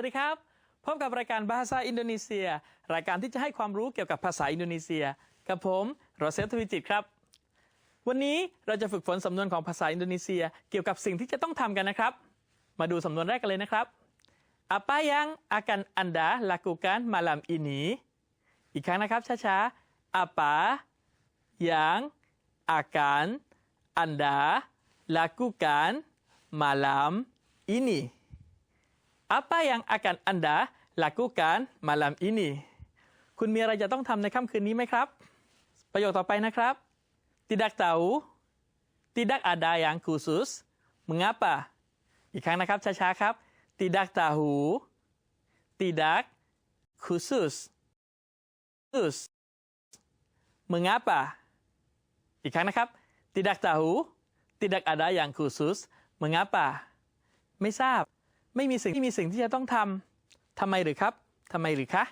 วัสดีครับ พบกับรายการภาษาอินโดนีเซีย รายการที่จะให้ความรู้เกี่ยวกับภาษาอินโดนีเซีย กับผมโรเซทวิจิตครับ วันนี้เราจะฝึกฝนสำนวนของภาษาอินโดนีเซีย เกี่ยวกับสิ่งที่จะต้องทำกันนะครับ มาดูสำนวนแรกกันเลยนะครับ Apa yang akan Anda lakukan malam ini อีกครั้งนะครับช้าๆ Apa yang akan Anda lakukan malam ini Apa yang akan Anda lakukan malam ini คุณมีอะไรจะต้องทำในค่ำคืนนี้ไหมครับ ประโยคต่อไปนะครับ tidak tahu tidak ada yang khusus mengapa อีกครั้งนะครับช้าๆครับ tidak tahu tidak khusus khusus mengapa อีกครั้งนะครับ tidak tahu tidak ada yang khusus mengapa ไม่ทราบ ไม่มีสิ่งที่มีสิ่งที่จะต้องทำทำไมหรือครับทำไมหรือคะ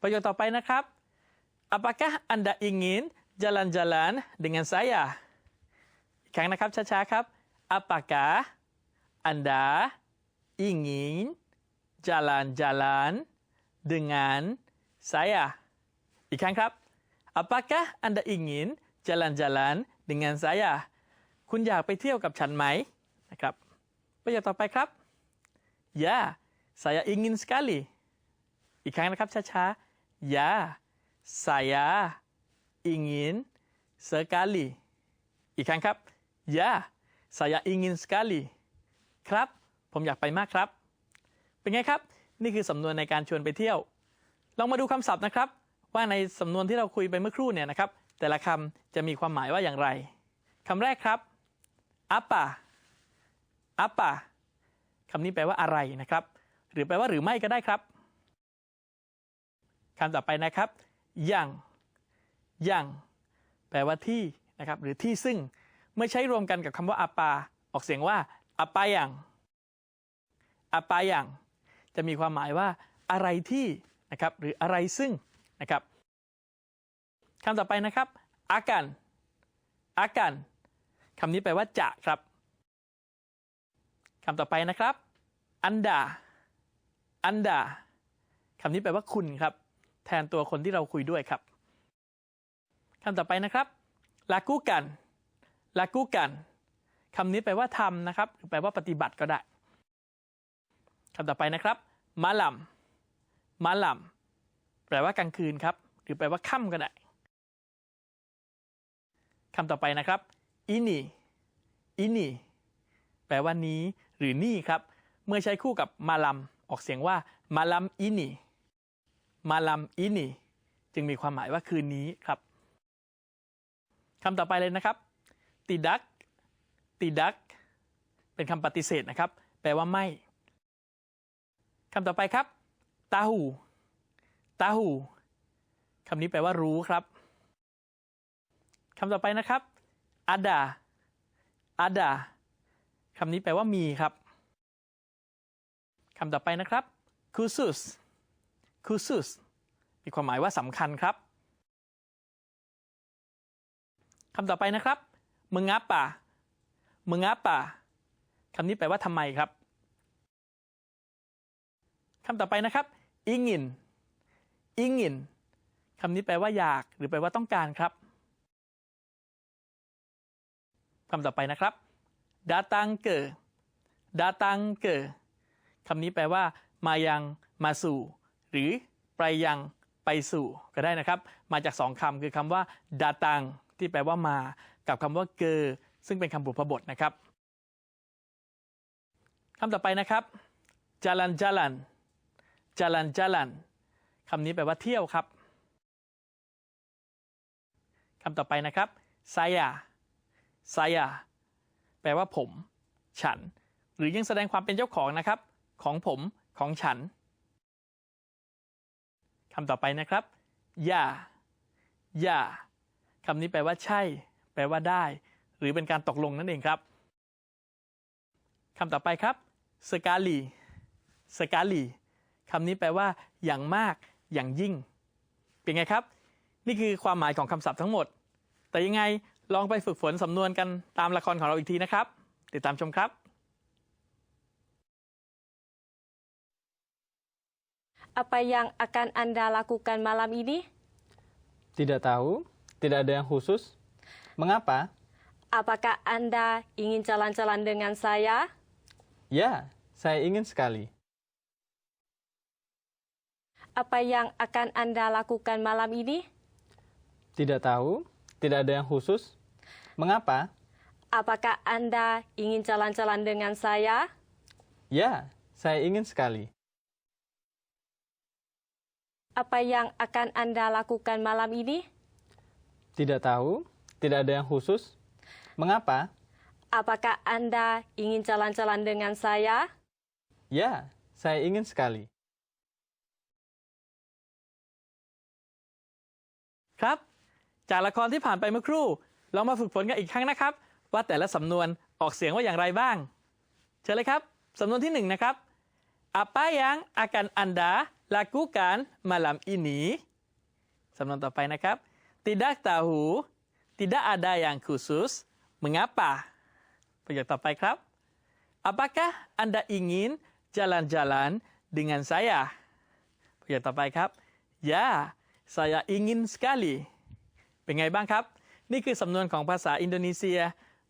ประโยคต่อไปนะครับ apakah anda ingin jalan-jalan dengan saya อีกครั้งนะครับช้าๆครับ apakah anda ingin jalan-jalan dengan saya อีกครั้งครับ apakah anda ingin jalan-jalan dengan saya คุณอยากไปเที่ยวกับฉันไหมนะครับ ประโยคต่อไปครับ Ya, saya ingin sekali. อีกครั้งนะครับช้าๆ Ya, saya ingin sekali. อีกครั้งครับ Ya, saya ingin sekali. ครับ ผมอยากไปมากครับ เป็นไงครับ นี่คือสำนวนในการชวนไปเที่ยว ลองมาดูคำศัพท์นะครับ ว่าในสำนวนที่เราคุยไปเมื่อครู่เนี่ยนะครับ แต่ละคำจะมีความหมายว่าอย่างไรคำแรกครับ apa apa คำนี้แปลว่าอะไรนะครับ หรือแปลว่าหรือไม่ก็ได้ครับคำต่อไปนะครับอยังอยังแปลว่าที่นะครับหรือที่ซึ่งเมื่อใช้รวมกันกับคำว่าอาปา ออกเสียงว่าอาปาอยังอาปาอยังจะมีความหมายว่าอะไรที่นะครับหรืออะไรซึ่งนะครับคำต่อไปนะครับอากันอากันคำนี้แปลว่าจะครับ คำต่อไปนะครับ อันดา อันดา คำนี้แปลว่าคุณครับ แทนตัวคนที่เราคุยด้วยครับ คำต่อไปนะครับ ลากูกัน ลากูกัน คำนี้แปลว่าทำนะครับ หรือแปลว่าปฏิบัติก็ได้ คำต่อไปนะครับ มาลัม มาลัม แปลว่ากลางคืนครับ หรือแปลว่าค่ำก็ได้ คำต่อไปนะครับ อินี อินี แปลว่านี้ หรือนี่ครับ เมื่อใช้คู่กับมาลัมออกเสียงว่ามาลัมอินีมาลัมอินีจึงมีความหมายว่าคืนนี้ครับคำต่อไปเลยนะครับติดักติดักเป็นคำปฏิเสธนะครับ แปลว่าไม่คำต่อไปครับตาหูตาหูคำนี้แปลว่ารู้ครับคำต่อไปนะครับอาดาอาดา คำนี้แปลว่ามีครับคำต่อไปนะครับ khusus khusus มีความหมายว่าสำคัญครับคำต่อไปนะครับ mengapa mengapa คำนี้แปลว่าทำไมครับคำต่อไปนะครับ ingin ingin คำนี้แปลว่าอยากหรือแปลว่าต้องการครับคำต่อไปนะครับ datang ke datang ke คำนี้แปลว่า มายังมาสู่ หรือไปยังไปสู่ก็ได้นะครับ มาจากสองคำคือคำว่า datang ที่แปลว่ามา กับคำว่าเกอซึ่งเป็นคำบุพบทนะครับคำต่อไปนะครับ jalan jalan jalan jalan คำนี้แปลว่าเที่ยวครับคำต่อไปนะครับ saya saya แปลว่าผม ฉัน หรือยังแสดงความเป็นเจ้าของนะครับ ของผมของฉันคำต่อไปนะครับ อย่า อย่าคำนี้แปลว่าใช่ แปลว่าได้ หรือเป็นการตกลงนั่นเองครับคำต่อไปครับสกาลีสกาลีคำนี้แปลว่า อย่างมาก อย่างยิ่ง เป็นไงครับ นี่คือความหมายของคำศัพท์ทั้งหมด แต่ยังไง ลองไปฝึกฝนสำนวนกันตามละครของเราอีกทีนะครับ ติดตามชมครับ Apa yang akan Anda lakukan malam ini? Tidak tahu, tidak ada yang khusus. Mengapa? Apakah Anda ingin jalan-jalan dengan saya? Ya, saya ingin sekali. Apa yang akan Anda lakukan malam ini? Tidak tahu, tidak ada yang khusus. Mengapa? Apakah Anda ingin jalan-jalan dengan saya? Ya, saya ingin sekali. Apa yang akan Anda lakukan malam ini? Tidak tahu, tidak ada yang khusus. Mengapa? Apakah Anda ingin jalan-jalan dengan saya? Ya, saya ingin sekali. ครับ จากละครที่ผ่านไปเมื่อครู่ เรามาฝึกฝนกันอีกครั้งนะครับ ว่าแต่ละสำนวนออกเสียงว่าอย่างไรบ้าง เชิญเลยครับ สำนวนที่หนึ่งนะครับ apa yang akan anda lakukan malam ini สำนวนต่อไปนะครับ tidak tahu tidak ada yang khusus mengapa ประโยคต่อไปครับ apakah anda ingin jalan-jalan dengan saya ประโยคต่อไปครับ ya saya ingin sekali เป็นไงบ้างครับ นี่คือสำนวนของภาษาอินโดนีเซีย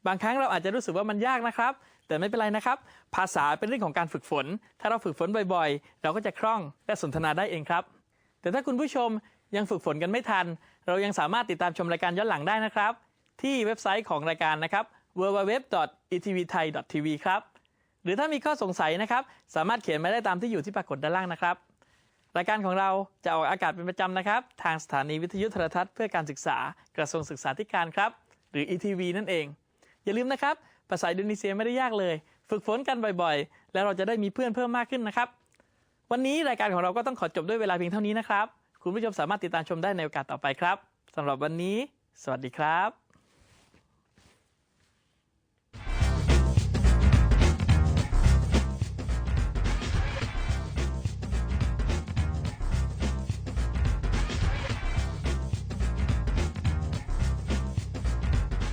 บางครั้งเราอาจจะรู้สึกว่ามันยากนะครับ แต่ไม่เป็นไรนะครับ ภาษาเป็นเรื่องของการฝึกฝน ถ้าเราฝึกฝนบ่อยๆ เราก็จะคล่องและสนทนาได้เองครับ แต่ถ้าคุณผู้ชมยังฝึกฝนกันไม่ทัน เรายังสามารถติดตามชมรายการย้อนหลังได้นะครับ ที่เว็บไซต์ของรายการนะครับ www.etvthai.tv ครับ หรือถ้ามีข้อสงสัยนะครับ สามารถเขียนมาได้ตามที่อยู่ที่ปรากฏด้านล่างนะครับ รายการของเราจะออกอากาศเป็นประจำนะครับ ทางสถานีวิทยุโทรทัศน์เพื่อการศึกษากระทรวงศึกษาธิการครับ หรือ ETV นั่นเอง อย่าลืมนะครับ ภาษาอินโดนีเซียไม่ได้ยากเลย ฝึกฝนกันบ่อยๆ แล้วเราจะได้มีเพื่อนเพิ่มมากขึ้นนะครับ วันนี้รายการของเราก็ต้องขอจบด้วยเวลาเพียงเท่านี้นะครับ คุณผู้ชมสามารถติดตามชมได้ในโอกาสต่อไปครับสำหรับวันนี้ สวัสดีครับ